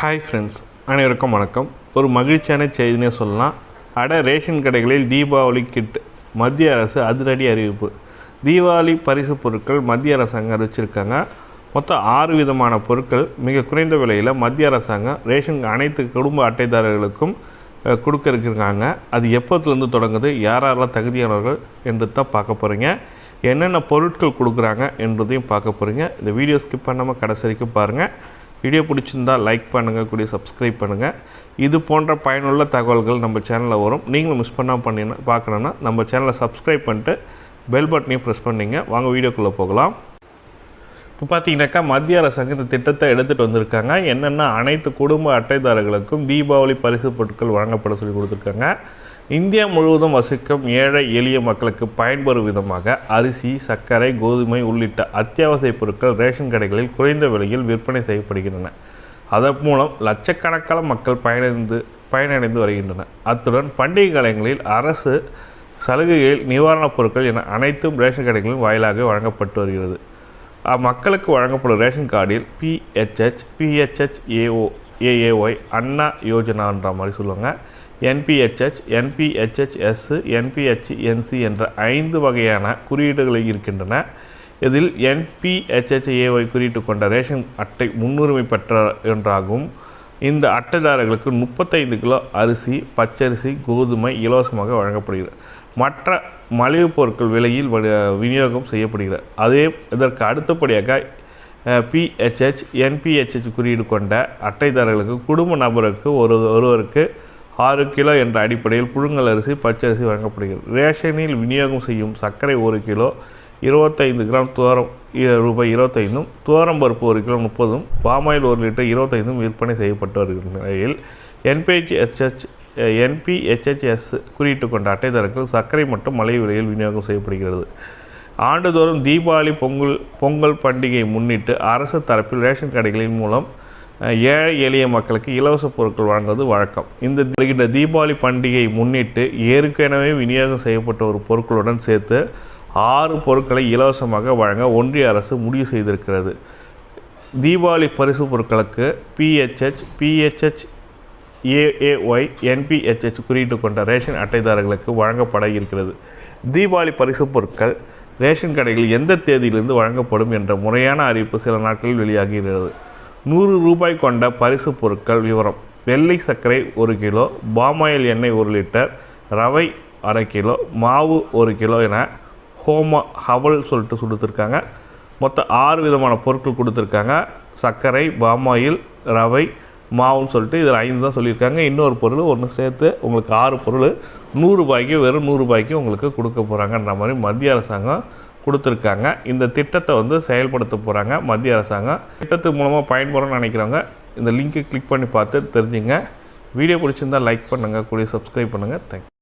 Hi friends அனைவருக்கும் வணக்கம். ஒரு மகிழ்ச்சியான செய்தினே சொல்லலாம். அட ரேஷன் கடைகளில் தீபாவளி கிட் மத்திய அரசு அதிரடி அறிவிப்பு. தீபாவளி பரிசு பொருட்கள் மத்திய அரசாங்கம் அறிவிச்சிருக்காங்க. மொத்தம் ஆறு விதமான பொருட்கள் மிக குறைந்த விலையில் மத்திய அரசாங்கம் ரேஷன் அனைத்து குடும்ப அட்டைதாரர்களுக்கும் கொடுக்க இருக்காங்க அது எப்போத்துலேருந்து தொடங்குது யாரெல்லாம் தகுதியானவர்கள் என்று தான் பார்க்க போகிறீங்க என்னென்ன பொருட்கள் கொடுக்குறாங்க என்றதையும் பார்க்க போகிறீங்க இந்த வீடியோ ஸ்கிப் பண்ணாமல் கடைசி வரைக்கும் பாருங்கள் வீடியோ பிடிச்சிருந்தா லைக் பண்ணுங்கள் கூடிய சப்ஸ்கிரைப் பண்ணுங்கள் இது போன்ற பயனுள்ள தகவல்கள் நம்ம சேனலில் வரும். நீங்களும் மிஸ் பண்ணால் பண்ணி பார்க்கணுன்னா நம்ம சேனலை சப்ஸ்கிரைப் பண்ணிட்டு பெல் பட்டனையும் ப்ரெஸ் பண்ணிங்க. வாங்க வீடியோக்குள்ளே போகலாம். இப்போ பார்த்தீங்கன்னாக்கா மத்திய அரசாங்கம் இந்த திட்டத்தை எடுத்துகிட்டு வந்திருக்காங்க. என்னென்னா அனைத்து குடும்ப அட்டைதாரர்களுக்கும் தீபாவளி பரிசு பொருட்கள் வழங்கப்பட சொல்லி கொடுத்துருக்காங்க. இந்தியா முழுவதும் வசிக்கும் ஏழை எளிய மக்களுக்கு பயன்பெறும் விதமாக அரிசி சர்க்கரை கோதுமை உள்ளிட்ட அத்தியாவசிய பொருட்கள் ரேஷன் கடைகளில் குறைந்த விலையில் விற்பனை செய்யப்படுகின்றன. அதன் மூலம் லட்சக்கணக்கான மக்கள் பயனடைந்து பயனடைந்து வருகின்றன அத்துடன் பண்டிகை காலங்களில் அரசு சலுகைகளில் நிவாரணப் பொருட்கள் என அனைத்தும் ரேஷன் கடைகளின் வாயிலாக வழங்கப்பட்டு வருகிறது. மக்களுக்கு வழங்கப்படும் ரேஷன் கார்டில் PHH PHH AO AAY Anna யோஜனான்ற மாதிரி சொல்லுவாங்க. என்பிஹெச்ஹெச் என்பிஹெச்ஹெச்எஸ் என்பிஹெச்என்சி என்ற ஐந்து வகையான குறியீடுகள் இருக்கின்றன. இதில் என்பிஹெச்ஹெச்ஏஒய் குறியீட்டு கொண்ட ரேஷன் அட்டை முன்னுரிமை பெற்ற என்றாகும் இந்த அட்டைதாரர்களுக்கு முப்பத்தைந்து கிலோ அரிசி பச்சரிசி கோதுமை இலவசமாக வழங்கப்படுகிறது. மற்ற மளிகைப் பொருட்கள் விலையில் விநியோகம் செய்யப்படுகிறது. அதே இதற்கு அடுத்தபடியாக பிஹெச்ஹெச் என்பிஹெச்ஹெச் குறியீடு கொண்ட அட்டைதாரர்களுக்கு குடும்ப நபருக்கு ஒரு ஒருவருக்கு ஆறு கிலோ என்ற அடிப்படையில் புழுங்கல் அரிசி பச்சரிசி வழங்கப்படுகிறது. ரேஷனில் விநியோகம் செய்யும் சர்க்கரை ஒரு கிலோ இருபத்தைந்து கிராம் துவரம் ரூபாய் இருபத்தைந்தும் துவரம் பருப்பு ஒரு கிலோ முப்பதும் பாமாயில் ஒரு லிட்டர் இருபத்தைந்தும் விற்பனை செய்யப்பட்டு வருகிற நிலையில் என்பிஹெச்ஹெச் என்பிஹெச்ஹெச்எஸ் குறியிட்டு கொண்ட அட்டைதாரர்கள் சர்க்கரை மற்றும் மலை விலையில் விநியோகம் செய்யப்படுகிறது. ஆண்டுதோறும் தீபாவளி பொங்கல் பொங்கல் பண்டிகையை முன்னிட்டு அரசு தரப்பில் ரேஷன் கடைகளின் மூலம் ஏழை எளிய மக்களுக்கு இலவச பொருட்கள் வழங்குவது வழக்கம். இந்த வருகின்ற தீபாவளி பண்டிகையை முன்னிட்டு ஏற்கனவே விநியோகம் செய்யப்பட்ட ஒரு பொருட்களுடன் சேர்த்து ஆறு பொருட்களை இலவசமாக வழங்க ஒன்றிய அரசு முடிவு செய்திருக்கிறது. தீபாவளி பரிசு பொருட்களுக்கு பிஹெச்ஹெச் பிஹெச்ஹெச் ஏஏஒய் என்பிஹெச்ஹெச் குறியீட்டு கொண்ட ரேஷன் அட்டைதாரர்களுக்கு வழங்கப்பட இருக்கிறது. தீபாவளி பரிசு பொருட்கள் ரேஷன் கடைகள் எந்த தேதியிலிருந்து வழங்கப்படும் என்ற முறையான அறிவிப்பு சில நாட்களில் வெளியாகிறது நூறு ரூபாய் கொண்ட பரிசு பொருட்கள் விவரம். வெள்ளை சர்க்கரை ஒரு கிலோ பாமாயில் எண்ணெய் ஒரு லிட்டர் ரவை அரை கிலோ மாவு ஒரு கிலோ என ஹோம ஹவல் சொல்லிட்டு கொடுத்துருக்காங்க. மொத்தம் ஆறு விதமான பொருட்கள் கொடுத்துருக்காங்க. சர்க்கரை பாமாயில் ரவை மாவுன்னு சொல்லிட்டு இதில் ஐந்து தான் சொல்லியிருக்காங்க. இன்னொரு பொருள் ஒன்று சேர்த்து உங்களுக்கு ஆறு பொருள். நூறுரூபாய்க்கு வெறும் நூறுரூபாய்க்கு உங்களுக்கு கொடுக்க போகிறாங்கன்ற மாதிரி மத்திய அரசாங்கம் கொடுத்துருக்காங்க. இந்த திட்டத்தை வந்து செயல்படுத்த போகிறாங்க மத்திய அரசாங்கம். திட்டத்து மூலமாக பயன்பெறணும்னு நினைக்கிறவங்க இந்த லிங்க்கை கிளிக் பண்ணி பார்த்து தெரிஞ்சுங்க. வீடியோ பிடிச்சிருந்தா லைக் பண்ணுங்கள் கூடிய சப்ஸ்கிரைப் பண்ணுங்கள் தேங்க்யூ